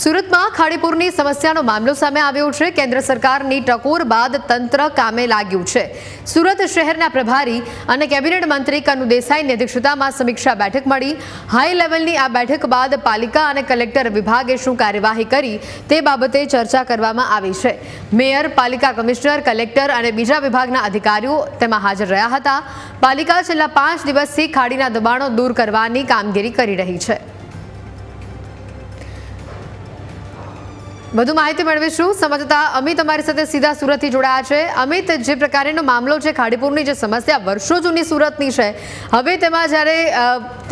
સુરતમાં ખાડીપુરની સમસ્યાનો મામલો સામે આવ્યો છે. કેન્દ્ર સરકારની ટકોર બાદ તંત્ર કામે લાગ્યું છે. સુરત શહેરના પ્રભારી અને કેબિનેટ મંત્રી કનુ દેસાઈની અધ્યક્ષતામાં સમીક્ષા બેઠક મળી. હાઈ લેવલની આ બેઠક બાદ પાલિકા અને કલેક્ટર વિભાગે શું કાર્યવાહી કરી તે બાબતે ચર્ચા કરવામાં આવી છે. મેયર, પાલિકા કમિશનર, કલેક્ટર અને બીજા વિભાગના અધિકારીઓ તેમાં હાજર રહ્યા હતા. પાલિકા છેલ્લા પાંચ દિવસથી ખાડીના દબાણો દૂર કરવાની કામગીરી કરી રહી છે. વધુ માહિતી મેળવીશું. સમજતા અમિત અમારી સાથે સીધા સુરતથી જોડાયા છે. અમિત, જે પ્રકારેનો મામલો છે, ખાડીપુરની જે સમસ્યા વર્ષો જૂની સુરતની છે, હવે તેમાં જ્યારે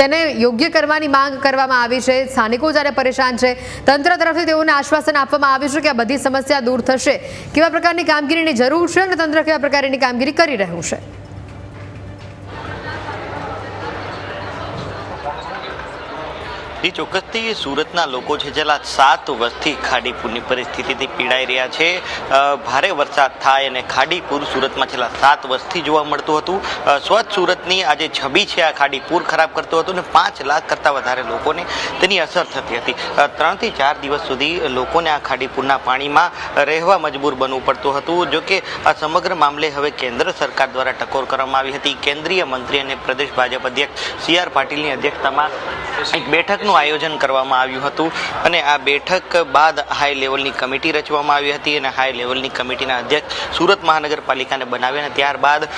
તેને યોગ્ય કરવાની માંગ કરવામાં આવી છે, સ્થાનિકો જ્યારે પરેશાન છે, તંત્ર તરફથી તેઓને આશ્વાસન આપવામાં આવ્યું છે કે આ બધી સમસ્યા દૂર થશે. કેવા પ્રકારની કામગીરીની જરૂર છે અને તંત્ર કેવા પ્રકારની કામગીરી કરી રહ્યું છે? એ ચોક્કસથી સુરતના લોકો છે છેલ્લા સાત વર્ષથી ખાડીપુરની પરિસ્થિતિથી પીડાઈ રહ્યા છે. ભારે વરસાદ થાય અને ખાડીપુર સુરતમાં છેલ્લા સાત વર્ષથી જોવા મળતું હતું. સ્વચ્છ સુરતની આ જે છબી છે આ ખાડીપુર ખરાબ કરતું હતું અને પાંચ લાખ કરતાં વધારે લોકોને તેની અસર થતી હતી. ત્રણથી ચાર દિવસ સુધી લોકોને આ ખાડીપુરના પાણીમાં રહેવા મજબૂર બનવું પડતું હતું જોકે આ સમગ્ર મામલે હવે કેન્દ્ર સરકાર દ્વારા ટકોર કરવામાં આવી હતી. કેન્દ્રીય મંત્રી અને પ્રદેશ ભાજપ અધ્યક્ષ સી આર પાટીલની અધ્યક્ષતામાં એક બેઠકનું આયોજન કરવામાં આવ્યું હતું અને આ બેઠક બાદ હાઈ લેવલની કમિટી રચવામાં આવી હતી અને હાઈ લેવલની કમિટીના અધ્યક્ષ સુરત મહાનગરપાલિકાને બનાવ્યા અને ત્યારબાદ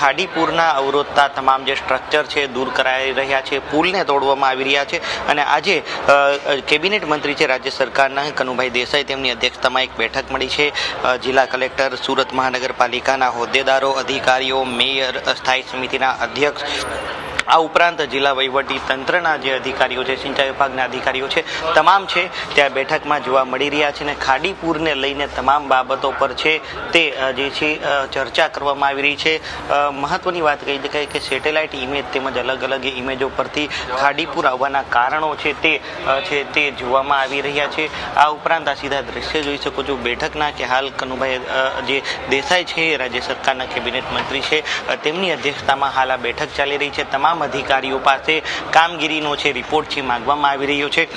ખાડીપુરના અવરોધતા તમામ જે સ્ટ્રક્ચર છે દૂર કરાઈ રહ્યા છે, પુલને તોડવામાં આવી રહ્યા છે અને આજે કેબિનેટ મંત્રી છે રાજ્ય સરકારના કનુભાઈ દેસાઈ તેમની અધ્યક્ષતામાં એક બેઠક મળી છે. જિલ્લા કલેક્ટર, સુરત મહાનગરપાલિકાના હોદ્દેદારો, અધિકારીઓ, મેયર સ્થાયી સમિતિના અધ્યક્ષ આ ઉપરાંત જિલ્લા વહીવટી તંત્રના જે અધિકારીઓ છે, સિંચાઈ વિભાગના અધિકારીઓ છે, તમામ છે, ત્યાં બેઠકમાં જોવા મળી રહ્યા છે અને ખાડીપુરને લઈને તમામ બાબતો પર છે, તે જે છે ચર્ચા કરવામાં આવી રહી છે. મહત્વની વાત કહી શકાય કે સેટેલાઇટ ઇમેજ તેમજ અલગ અલગ ઇમેજો પરથી ખાડીપુર આવવાના કારણો છે તે છે તે જોવામાં આવી રહ્યા છે. આ ઉપરાંત આ સીધા દ્રશ્ય જોઈ શકો છો બેઠકના કે હાલ કનુભાઈ જે દેસાઈ છે રાજ્ય સરકારના કેબિનેટ મંત્રી છે. તેમની અધ્યક્ષતામાં હાલ આ બેઠક ચાલી રહી છે. તમામ અધિકારીઓ પાસે કામગીરીનો છે રિપોર્ટ છે માંગવામાં આવી રહ્યો છે.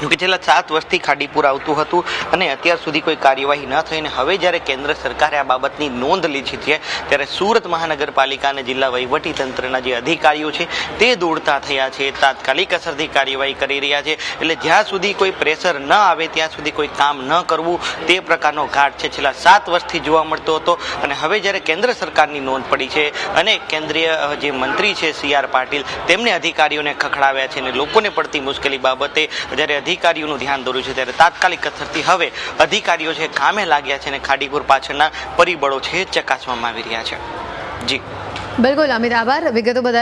જોકે છેલ્લા સાત વર્ષથી ખાડીપુર આવતું હતું અને અત્યાર સુધી કોઈ કાર્યવાહી ન થઈ અને હવે જ્યારે કેન્દ્ર સરકારે આ બાબતની નોંધ લીધી છે ત્યારે સુરત મહાનગરપાલિકા અને જિલ્લા તંત્રના જે અધિકારીઓ છે તે દોડતા થયા છે, તાત્કાલિક અસરથી કાર્યવાહી કરી રહ્યા છે. એટલે જ્યાં સુધી કોઈ પ્રેશર ન આવે, ત્યાં સુધી કોઈ કામ ન કરવું, તે પ્રકારનો ઘાટ છે. છેલ્લા સાત વર્ષથી જોવા મળતો હતો અને હવે જ્યારે કેન્દ્ર સરકારની નોંધ પડી છે અને કેન્દ્રીય જે મંત્રી છે, સી આર પાટીલ તેમને અધિકારીઓને ખખડાવ્યા છે અને લોકોને પડતી મુશ્કેલી બાબતે જ્યારે અધિકારીઓનું ધ્યાન દોર્યું છે ત્યારે તાત્કાલિક અસરથી હવે અધિકારીઓ છે કામે લાગ્યા છે અને ખાડીપુર પાછળના પરિબળો છે ચકાસવામાં આવી રહ્યા છે. જી. બિલકુલ, અમિત, આભાર. વિગતો બધા